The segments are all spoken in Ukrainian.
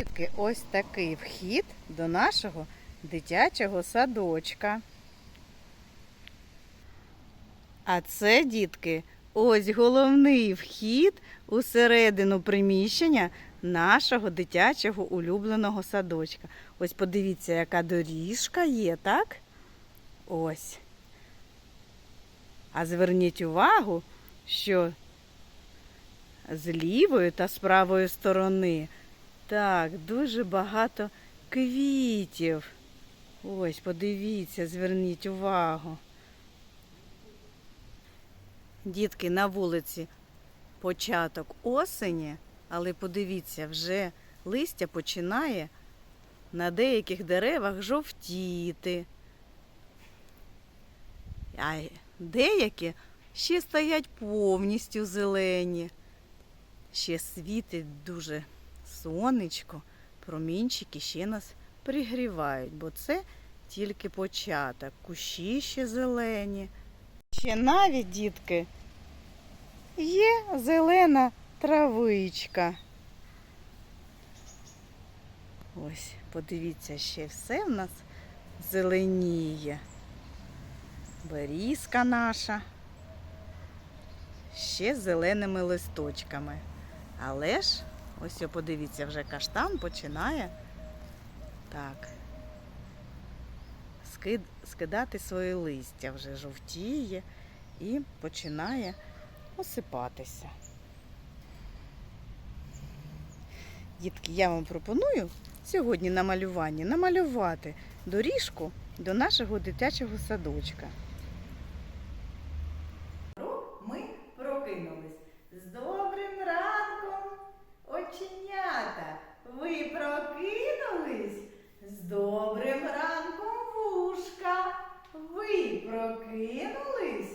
Дітки, ось такий вхід до нашого дитячого садочка. А це, дітки, ось головний вхід у середину приміщення нашого дитячого улюбленого садочка. Ось подивіться, яка доріжка є, так? Ось. А зверніть увагу, що з лівої та з правої сторони так, дуже багато квітів. Ось, подивіться, зверніть увагу. Дітки на вулиці початок осені, але подивіться, вже листя починає на деяких деревах жовтіти. А деякі ще стоять повністю зелені. Ще світить дуже сонечко, промінчики ще нас пригрівають, бо це тільки початок. Кущі ще зелені. Ще навіть, дітки, є зелена травичка. Ось, подивіться, ще все в нас зеленіє. Берізка наша. Ще з зеленими листочками. Але ж, ось подивіться, вже каштан починає так. Скид, скидати своє листя вже жовтіє і починає осипатися. Дітки, я вам пропоную сьогодні на малюванні намалювати доріжку до нашого дитячого садочка. Ми прокинулись. Оченята! Ви прокинулись? З добрим ранком, вушка! Ви прокинулись?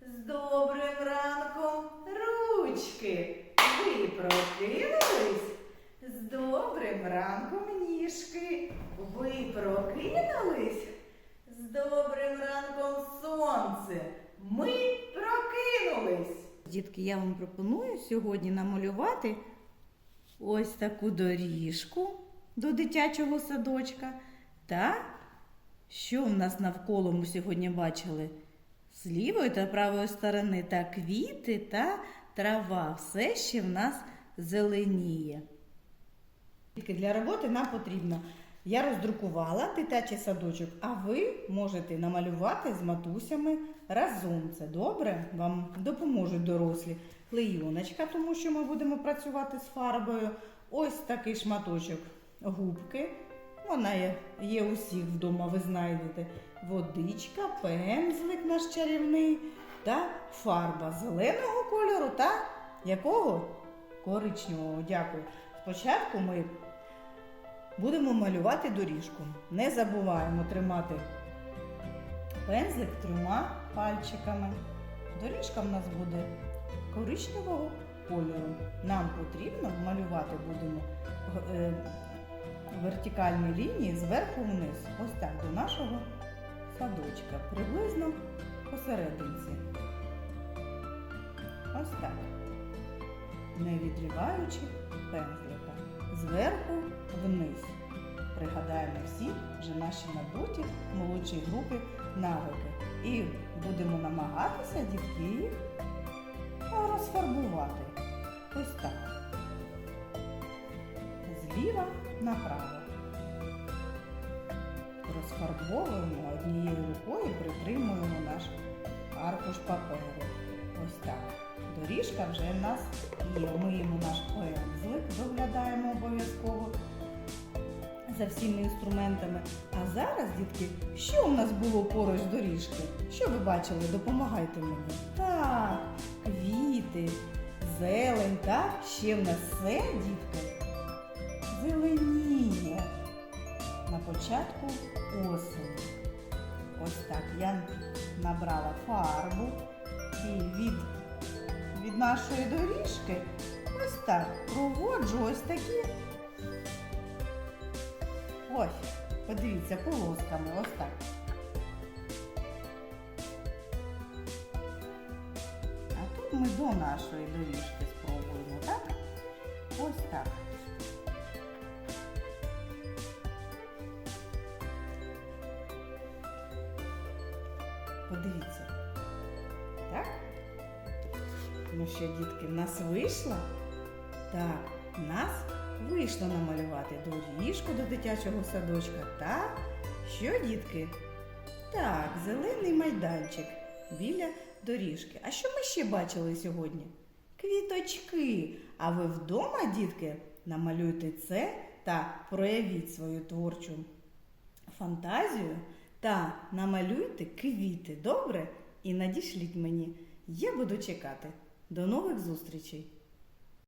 З добрим ранком, ручки! Ви прокинулись? З добрим ранком, ніжки! Ви прокинулись? З добрим ранком, сонце! Ми прокинулись! Дітки, я вам пропоную сьогодні намалювати ось таку доріжку до дитячого садочка. Та що в нас навколо ми сьогодні бачили? З лівої та правої сторони та квіти та трава. Все ще в нас зеленіє. Для роботи нам потрібно. Я роздрукувала дитячий садочок, а ви можете намалювати з матусями разом. Це добре? Вам допоможуть дорослі. Клейоночка, тому що ми будемо працювати з фарбою. Ось такий шматочок губки. Вона є, є у всіх вдома, ви знайдете. Водичка, пензлик наш чарівний та фарба зеленого кольору та якого? Коричневого. Дякую. Спочатку ми будемо малювати доріжку. Не забуваємо тримати пензлик трьома пальчиками. Доріжка в нас буде коричневого кольору. Нам потрібно малювати будемо е, вертикальні лінії зверху вниз. Ось так до нашого садочка. Приблизно посерединці. Ось так. Не відриваючи пензлика. Зверху вниз. Пригадаємо всі вже наші набуті молодші групи навики. І будемо намагатися дітки направо. Розфарбовуємо однією рукою, притримуємо наш аркуш паперу. Ось так. Доріжка вже в нас є. Миємо наш пензлик, доглядаємо обов'язково за всіма інструментами. А зараз, дітки, що у нас було поруч доріжки? Що ви бачили? Допомагайте мені. Так, квіти, зелень, так? Ще в нас все, дітки, зеленіє на початку осені. Ось так я набрала фарбу і від, від нашої доріжки ось так проводжу ось такі. Ось, подивіться, полосками, ось так. А тут ми до нашої доріжки спробуємо, так? Ось так. Подивіться. Так? Ну що, дітки, в нас вийшло? Так, в нас вийшло намалювати доріжку до дитячого садочка та що, дітки? Так, зелений майданчик біля доріжки. А що ми ще бачили сьогодні? Квіточки. А ви вдома, дітки, намалюйте це та проявіть свою творчу фантазію та намалюйте квіти, добре? І надішліть мені. Я буду чекати. До нових зустрічей!